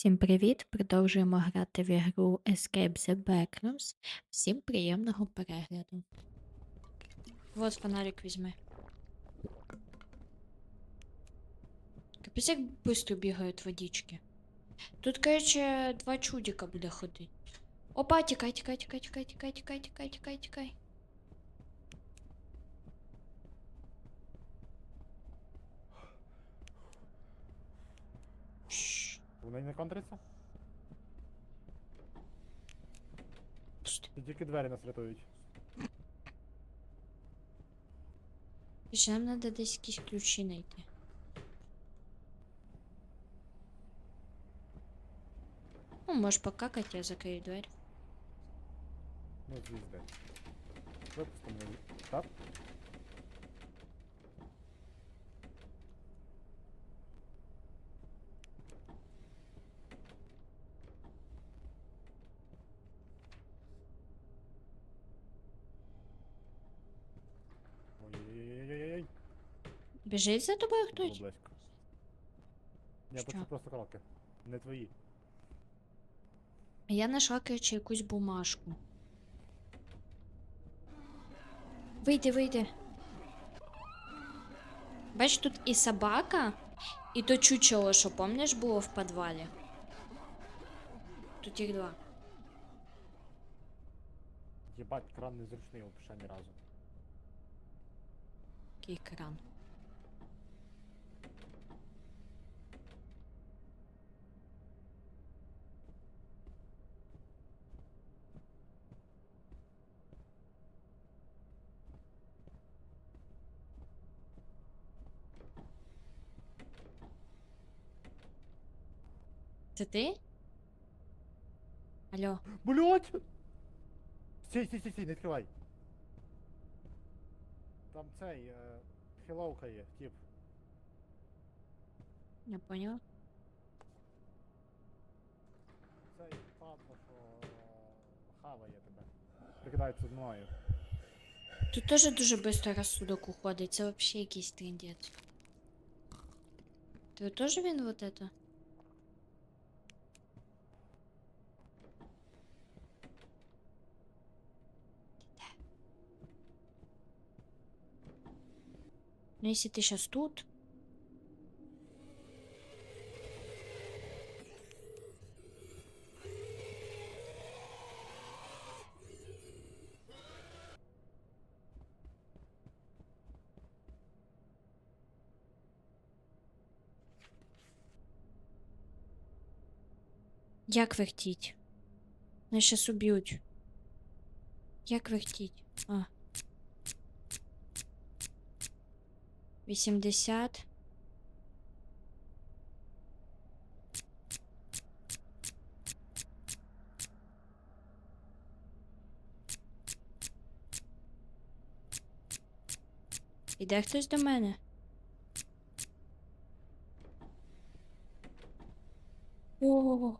Всім привіт! Продовжуємо грати в ігру Escape the Backrooms. Всім приємного перегляду. Вот фонарик візьми. Капець як швидко бігають водички. Тут, короче, два чудика буде ходити. Опа, тікай, тікай, тікай, тікай, тікай, тікай, тікай, тікай, тікай. Вони не контриться? пусти. Чи тільки двері нас рятують? Ще нам треба десь якісь ключі знайти. Ну, можеш покакати, я закрию двері. Ну, звізди. Випустимо. Так? Біжить за тобою хтось? близько. Ні, Що? це просто кроки. Не твої. Я знайшла, короче, якусь бумажку. Вийди, вийди. Бач, тут і собака, і то чучело, що помниш, було в підвалі. Тут їх два. Єбать, кран незручний взагалі ні разу. Який кран. Це ти? Алло. Блять! Стій, стій, стій, стій, не відкривай. Там цей, е, хіловка є, тип. Я поняла. Цей падла, що хаває тебе. Прикидається мною. Тут теж дуже швидко розсудок уходить. Це взагалі якийсь трендець. Ти теж він вот это? Ну, если ты сейчас тут... Як вертіть? Нас щас уб'ють. Як вертіть? А. 80. Іде хтось до мене? О,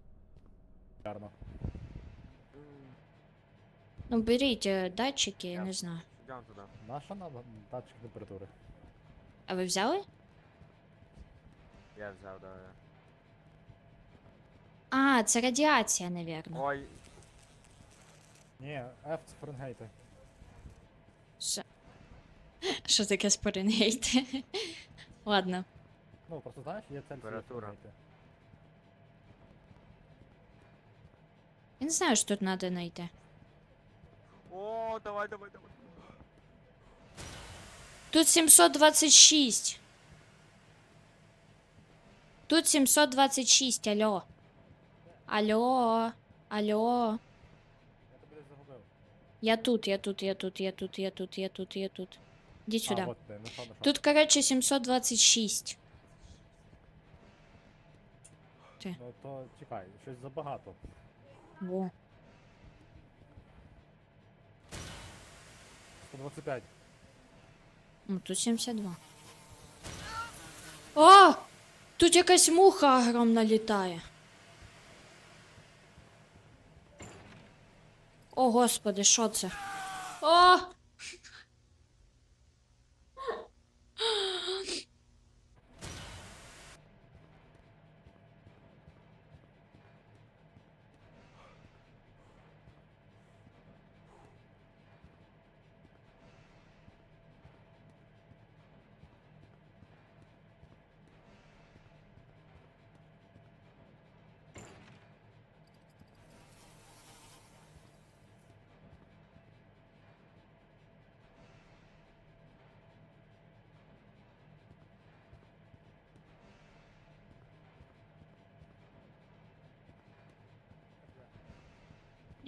Гарно. ну беріть е, датчики, я не знаю. Йдемо туди. Наша нам датчик температури. А ви взяли? Я взяв, да. А, це радіація, навірно. Ой, Ні, F це Фаренгейти. Що? Що таке спорингейт? Ладно. Ну, просто знаєш, є Цельсія Температура. Фаренгейти. Я не знаю, що тут треба знайти. О, давай, давай, давай. Тут 726. Тут 726, алло. Алло. Алло. Я тут, я тут, я тут, я тут, я тут, я тут, я тут. Сюди. А, ти, ну. Тут, короче, 726. Ну то чекай, щось забагато. Во. 125. Ну, тут 72. О! Тут якась муха огромна літає. О, господи, що це? О!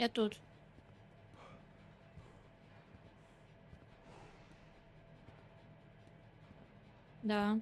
Я тут. Да.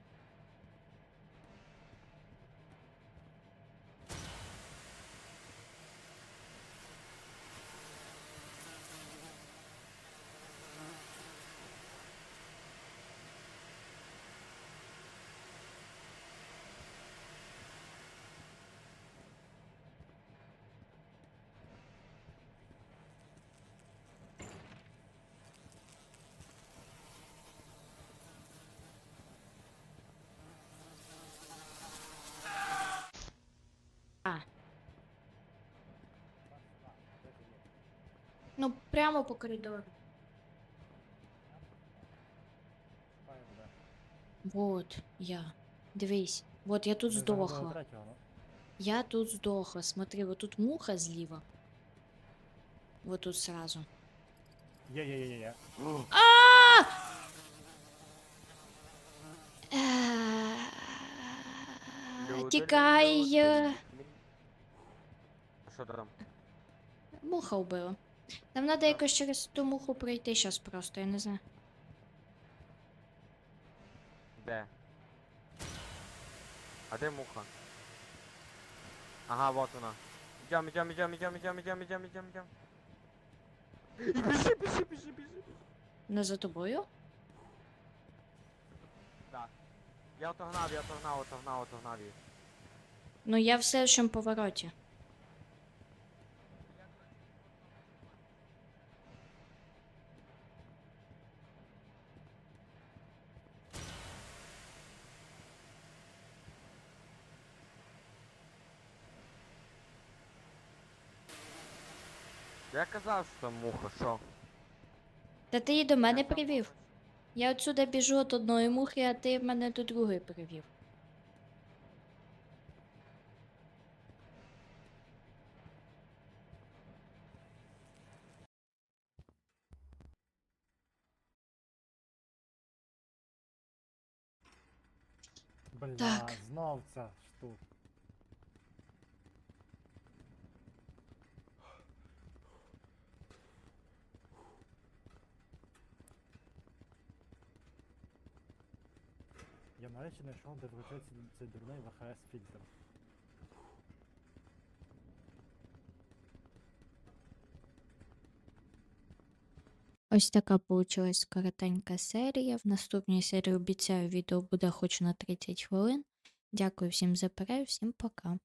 Прямо по коридору. Вот, я. Дивись. Вот я тут сдохла. Я тут сдохла. Смотри, вот тут муха злива. Вот тут сразу. Е, Я-я-я-я. Тікай. Що там? Муха вбила. Нам треба якось через ту муху пройти зараз просто, я не знаю. Де? А де муха? Ага, вот вона. Идем, идем, идем, идем, идем, идем, идем, идем, идем. Біжи, біжи, біжи, біжи. Не за тобою? Так. Я отогнав, я отогнав, отогнав, отогнав її. Ну я в следующем повороті. Я казав, що там муха, що? Та ти її до мене привів. Я отсюди біжу від одної мухи, а ти мене до другої привів. Бля, Так. знов ця штука. Я нарешті знайшов, де вручається цей дурний ВХС фільтр. Ось така получилась коротенька серія. В наступній серії обіцяю, відео буде хоч на 30 хвилин. Дякую всім за перегляд, всім пока.